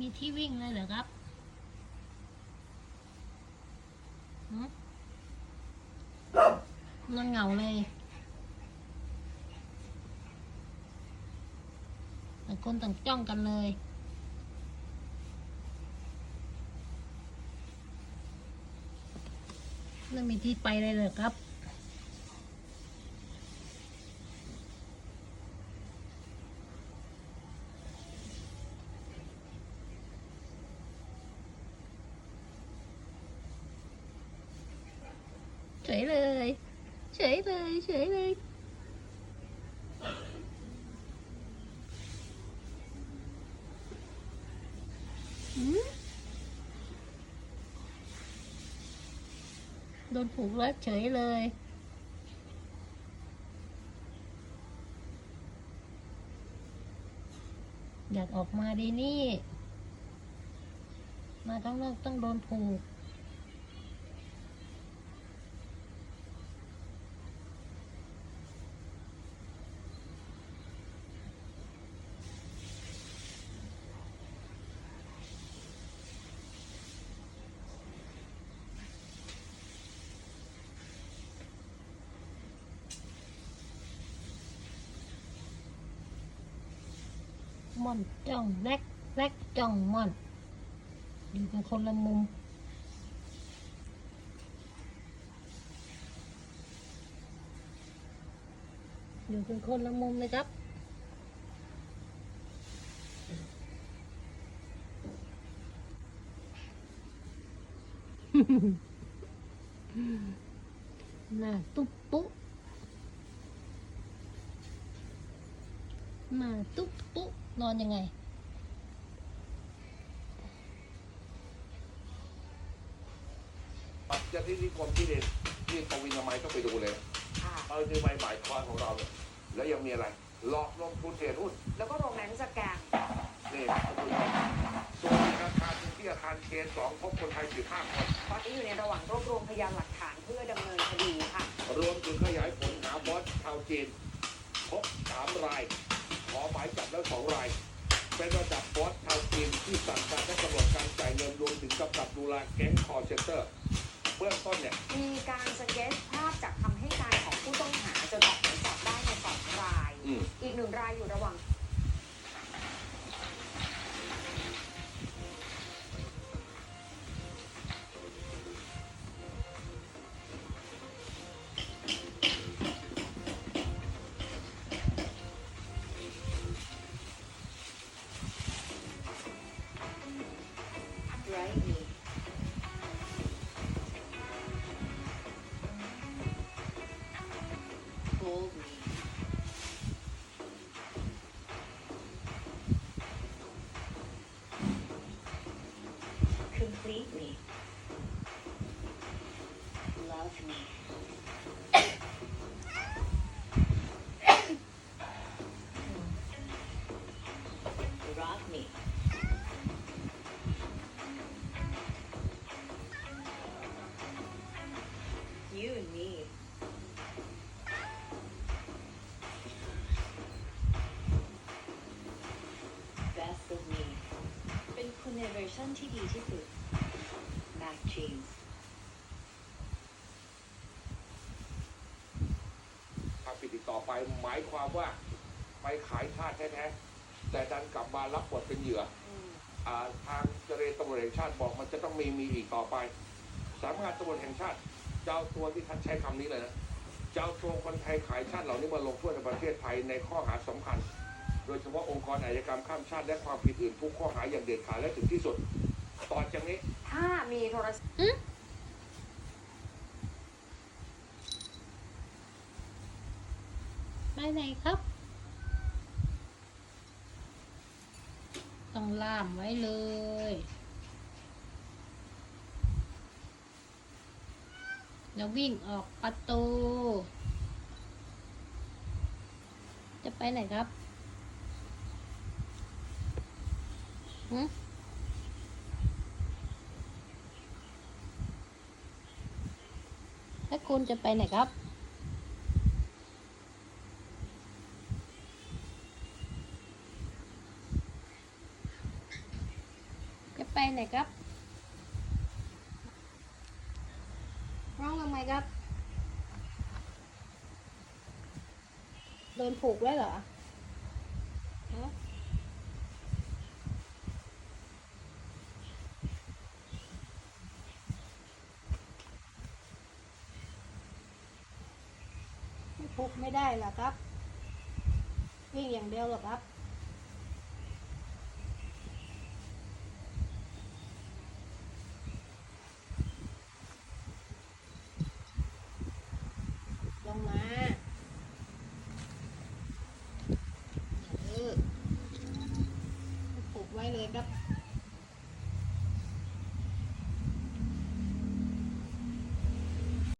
มีที่วิ่งเลยเหรอครับนอนเหงาเลย แต่คนต่างจ้องกันเลย ไม่มีที่ไปเลยเหรอครับ ยเลยเฉยเลยเฉยเลยโดนผูกแล้วเฉยเลยอยากออกมาดีนี่ มาข้างต้องโดนผูก ม่อนจ้องแรกแรกจ้องม่อนอยู่กันคนละมุมอยู่กันคนละมุมเลยครับหน้าตุ๊บปุ๊หน้าตุ๊บปุ๊นอนยังไง ปัจจัยที่นิคมที่เด่นที่ปวินามัยต้องไปดูเลยค่ะ เออคือใบหมายคอนของเราเนี่ยแล้วยังมีอะไรหลอกลงทุนเทรดหุ้นแล้วก็โรงแรมสแกนนี่ท่านผู้ชมส่วนธนาคารที่อาคารเคนสองพบคนไทย15คน ตอนนี้อยู่ในระหว่างรวบรวมพยานหลักฐานเพื่อดำเนินคดีค่ะ รวมถึงขยายผลหาบอสชาวจีน พบสามราย ขอหมายจับแล้วสองราย เป็นระดับบอสชาวจีนที่สั่งการและกำหนดการจ่ายเงินรวมถึงกำกับดูแลแก๊งคอร์เซนเตอร์เบื้องต้นเนี่ยมีการสเก็ตภาพจากคำให้การของผู้ต้องหาจนออกหมายจับได้ในสองรายอืมอีกหนึ่งรายอยู่ระหว่าง Complete me. Love me. Rock me. You and me. Best of me เป็นคุณในเวอร์ชันที่ดีที่สุด Mac Jeans ถ้าปิดอีกต่อไปหมายความว่าไปขายชาติแท้ๆแต่ดันกลับมารับบทเป็นเหยื่ออ่าทางเจรตำรวจแห่งชาติบอกมันจะต้องมีมีอีกต่อไปสำนักงานตำรวจแห่งชาติเจ้าตัวที่ท่านใช้คำนี้เลยนะเจ้าตัวคนไทยขายชาติเหล่านี้มาลงโทษในประเทศไทยในข้อหาสำคัญ โดยเฉพาะองค์กรอาชญากรรมข้ามชาติและความผิดอื่นทุกข้อหาอย่างเด็ดขาดและถึงที่สุด ต่อจากนี้ ถ้ามีโทรศัพท์ไปไหนครับ ต้องล่ามไว้เลยแล้ววิ่งออกประตู จะไปไหนครับหื แล้วคุณจะไปไหนครับ จะไหนครับ ร้องทำไมครับ โดนผูกไว้เหรอ ไม่ผูกไม่ได้หรอครับ วิ่งอย่างเดียวหรอครับ ลงมาเออผูกไว้เลยครับ